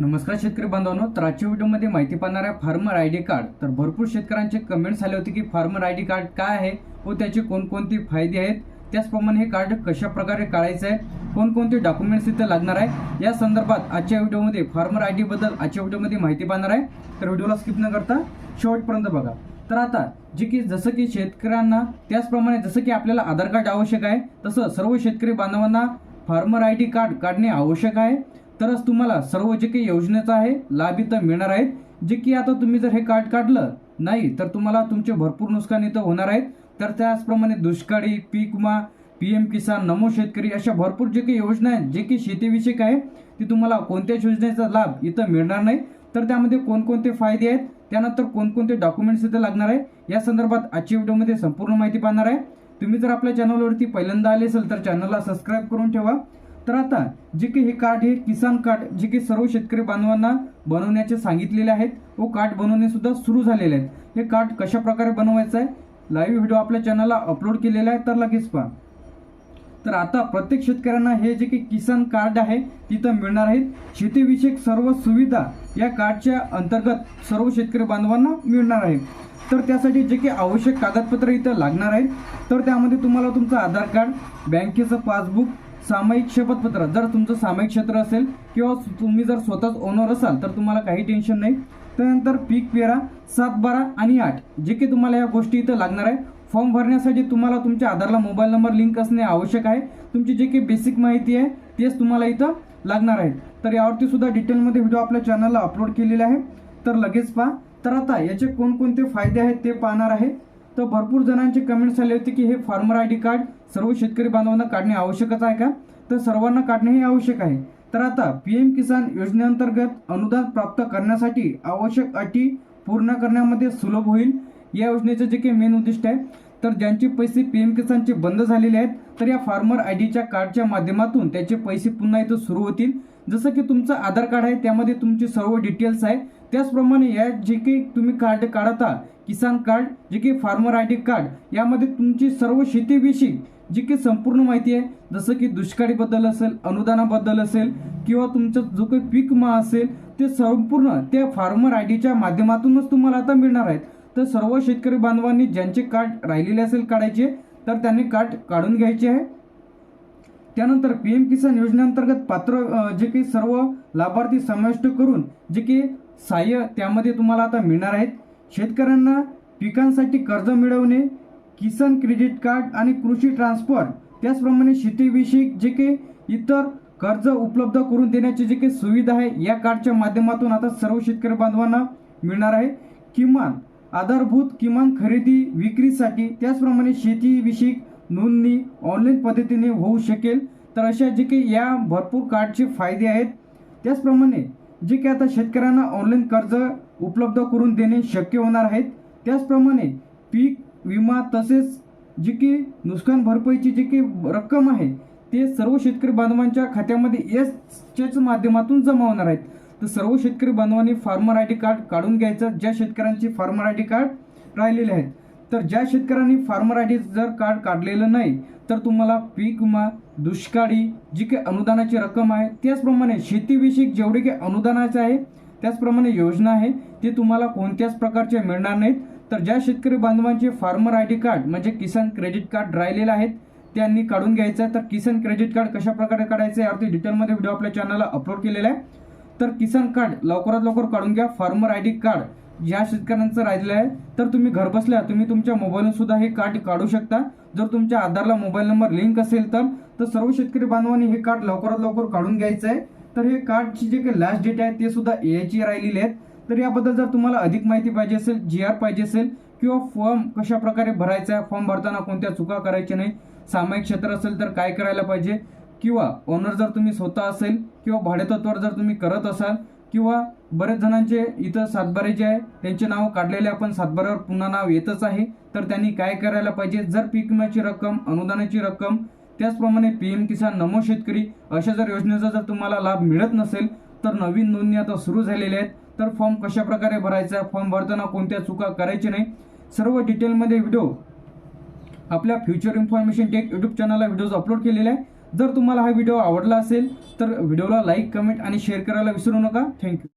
नमस्कार शेतकरी बांधवांनो तर आजच्या व्हिडिओमध्ये माहिती पाहणाऱ्या फार्मर आय डी कार्ड तर भरपूर शेतकऱ्यांचे कमेंट्स आले होते की फार्मर आय डी कार्ड काय आहे व त्याचे कोणकोणते फायदे आहेत त्याचप्रमाणे हे कार्ड कशा प्रकारे काढायचं आहे कोणकोणते डॉक्युमेंट्स इथं लागणार आहे या संदर्भात आजच्या व्हिडिओमध्ये फार्मर आय डीबद्दल आजच्या व्हिडिओमध्ये माहिती पाहणार आहे तर व्हिडिओला स्किप न करता शेवटपर्यंत बघा. तर आता जे की जसं की शेतकऱ्यांना त्याचप्रमाणे जसं की आपल्याला आधार कार्ड आवश्यक आहे तसं सर्व शेतकरी बांधवांना फार्मर आय डी कार्ड काढणे आवश्यक आहे. तरच तुम्हाला सर्व जे काही योजनेचा आहे लाभ इथं मिळणार आहेत. जे की आता तुम्ही जर हे कार्ड काढलं नाही तर तुम्हाला तुमचे भरपूर नुकसान इथं होणार आहेत. तर त्याचप्रमाणे दुष्काळी पीक विमा पी एम किसान नमो शेतकरी अशा भरपूर जे काही योजना आहेत जे की शेतीविषयक आहे ती तुम्हाला कोणत्याच योजनेचा लाभ इथं मिळणार नाही. तर त्यामध्ये कोणकोणते फायदे आहेत त्यानंतर कोणकोणते डॉक्युमेंट्स इथं लागणार आहे या संदर्भात आजच्या व्हिडिओमध्ये संपूर्ण माहिती पाहणार आहे. तुम्ही जर आपल्या चॅनलवरती पहिल्यांदा आले असेल तर चॅनलला सबस्क्राईब करून ठेवा. तर आता जे काही हे कार्ड हे किसान कार्ड जे की सर्व शेतकरी बांधवांना बनवण्याचे सांगितलेले आहेत व कार्ड बनवणे सुद्धा सुरू झालेले आहेत. हे कार्ड कशा प्रकारे बनवायचं आहे? लाईव्ह व्हिडिओ आपल्या चॅनलला अपलोड केलेला आहे तर लगेच पहा. तर आता प्रत्येक शेतकऱ्यांना हे जे काही किसान कार्ड आहे तिथं मिळणार आहेत. शेतीविषयक सर्व सुविधा या कार्डच्या अंतर्गत सर्व शेतकरी बांधवांना मिळणार आहेत. तर त्यासाठी जे काही आवश्यक कागदपत्र इथं लागणार आहेत. तर त्यामध्ये तुम्हाला तुमचं आधार कार्ड बँकेचं पासबुक सामायिक शपथपत्र जर तुमचं सामायिक क्षेत्र असेल किंवा तुम्ही जर स्वतःच ओनर असाल तर तुम्हाला काही टेन्शन नाही. त्यानंतर पीक पेरा सात बारा आणि आठ जे की तुम्हाला या गोष्टी इथं लागणार आहे. फॉर्म भरण्यासाठी तुम्हाला तुमच्या आधारला मोबाईल नंबर लिंक असणे आवश्यक आहे. तुमची जे काही बेसिक माहिती आहे तेच तुम्हाला इथं लागणार आहे. तर यावरती सुद्धा डिटेलमध्ये व्हिडिओ आपल्या चॅनलला अपलोड केलेला आहे. तर लगेच पहा. तर आता याचे कोणकोणते फायदे आहेत ते पाहणार आहे. तर भरपूर जणांचे कमेंट्स आले होते की हे फार्मर आय डी कार्ड सर्व शेतकरी बांधवांना काढणे आवश्यकच आहे का? तर सर्वांना काढणे हे आवश्यक आहे. तर आता पी एम किसान योजनेअंतर्गत अनुदान प्राप्त करण्यासाठी आवश्यक अटी पूर्ण करण्यामध्ये सुलभ होईल. या योजनेचं जे काही मेन उद्दिष्ट आहे तर ज्यांचे पैसे पी एम किसानचे बंद झालेले आहेत तर या फार्मर आय डीच्या कार्डच्या माध्यमातून त्याचे पैसे पुन्हा इथं सुरू होतील. जसं की तुमचं आधार कार्ड आहे त्यामध्ये तुमचे सर्व डिटेल्स आहे. त्याचप्रमाणे या जे काही तुम्ही कार्ड काढता किसान कार्ड जे की फार्मर आय डी कार्ड यामध्ये तुमची सर्व शेतीविषयी जी की संपूर्ण माहिती आहे जसं की दुष्काळीबद्दल असेल अनुदानाबद्दल असेल किंवा तुमचा जो काही पीक मा असेल ते संपूर्ण त्या फार्मर आय डीच्या माध्यमातूनच तुम्हाला आता मिळणार आहेत. तर सर्व शेतकरी बांधवांनी ज्यांचे कार्ड राहिलेले असेल काढायचे तर त्यांनी कार्ड काढून घ्यायचे आहे. त्यानंतर पी एम किसान योजनेअंतर्गत पात्र जे काही सर्व लाभार्थी समाविष्ट करून जे की सहाय्य त्यामध्ये तुम्हाला आता मिळणार आहेत. शेतकऱ्यांना पिकांसाठी कर्ज मिळवणे किसान क्रेडिट कार्ड आणि कृषी ट्रान्सफर त्याचप्रमाणे शेतीविषयक जे काही इतर कर्ज उपलब्ध करून देण्याची जी काही सुविधा आहे या कार्डच्या माध्यमातून आता सर्व शेतकरी बांधवांना मिळणार आहे. किमान आधारभूत किमान खरेदी विक्रीसाठी त्याचप्रमाणे शेतीविषयक नोंदणी ऑनलाईन पद्धतीने होऊ शकेल. तर अशा जे काही या भरपूर कार्डचे फायदे आहेत. त्याचप्रमाणे जे काही आता शेतकऱ्यांना ऑनलाईन कर्ज उपलब्ध करून देणे शक्य होणार आहेत त्याचप्रमाणे पीक विमा तसेच जी की नुकसान भरपाईची जी की रक्कम आहे ते सर्व शेतकरी बांधवांच्या खात्यामध्ये एसच्याच माध्यमातून जमा होणार आहेत. तर सर्व शेतकरी बांधवांनी फार्मर आय डी कार्ड काढून घ्यायचं ज्या शेतकऱ्यांची फार्मर आय डी कार्ड राहिलेले आहेत तर ज्या शेतकऱ्यांनी फार्मर आय डी जर कार्ड काढलेलं नाही तर तुम्हाला पीक विमा दुष्काळी जी काही अनुदानाची रक्कम आहे त्याचप्रमाणे शेतीविषयक जेवढे काही अनुदानाचे आहे त्याचप्रमाणे योजना आहे ते तुम्हाला कोणत्याच प्रकारचे मिळणार नाहीत. तर ज्या शेतकरी बांधवांचे फार्मर आय डी कार्ड म्हणजे किसान क्रेडिट कार्ड राहिलेलं आहेत त्यांनी काढून घ्यायचं आहे. तर किसान क्रेडिट कार्ड कशा प्रकारे काढायचं आहे यावरती डिटेलमध्ये व्हिडिओ आपल्या चॅनलला अपलोड केलेला आहे. तर किसान कार्ड लवकरात लवकर काढून घ्या. फार्मर आय डी कार्ड ज्या शेतकऱ्यांचं राहिलेलं आहे तर तुम्ही घरबसल्या तुम्ही तुमच्या मोबाईलवर सुद्धा हे कार्ड काढू शकता. जर तुमच्या आधारला मोबाईल नंबर लिंक असेल तर तर सर्व शेतकरी बांधवांनी हे कार्ड लवकरात लवकर काढून घ्यायचं आहे. तर हे कार्डची जे काही लास्ट डेट आहे ते सुद्धा याची राहिलेली आहेत. तर याबद्दल जर तुम्हाला अधिक माहिती पाहिजे असेल जी आर पाहिजे असेल किंवा फॉर्म कशा प्रकारे भरायचा आहे फॉर्म भरताना कोणत्या चुका करायच्या नाही सामायिक क्षेत्र असेल तर काय करायला पाहिजे किंवा ओनर जर तुम्ही स्वतः असेल किंवा भाडेतत्वावर जर तुम्ही करत असाल किंवा बरेच जणांचे इथं सातबारे जे आहे त्यांचे नाव काढलेले आपण सातबाऱ्यावर पुन्हा नाव येतच आहे तर त्यांनी काय करायला पाहिजे? जर पीक विम्याची रक्कम अनुदानाची रक्कम त्याचप्रमाणे पी एम किसान नमो शेतकरी अशा जर योजनेचा जर तुम्हाला लाभ मिळत नसेल तर नवीन नोंदणी आता सुरू झालेल्या आहेत. तर फॉर्म कशा प्रकारे भरायचा फॉर्म भरताना कोणत्या चुका करायच्या नाही सर्व डिटेलमध्ये व्हिडिओ आपल्या फ्युचर इन्फॉर्मेशन टेक यूट्यूब चॅनलला व्हिडिओज अपलोड केलेले आहे जर तुम्हाला हा व्हिडिओ आवडला असेल तर व्हिडिओला लाईक कमेंट आणि शेअर करायला विसरू नका. थँक्यू.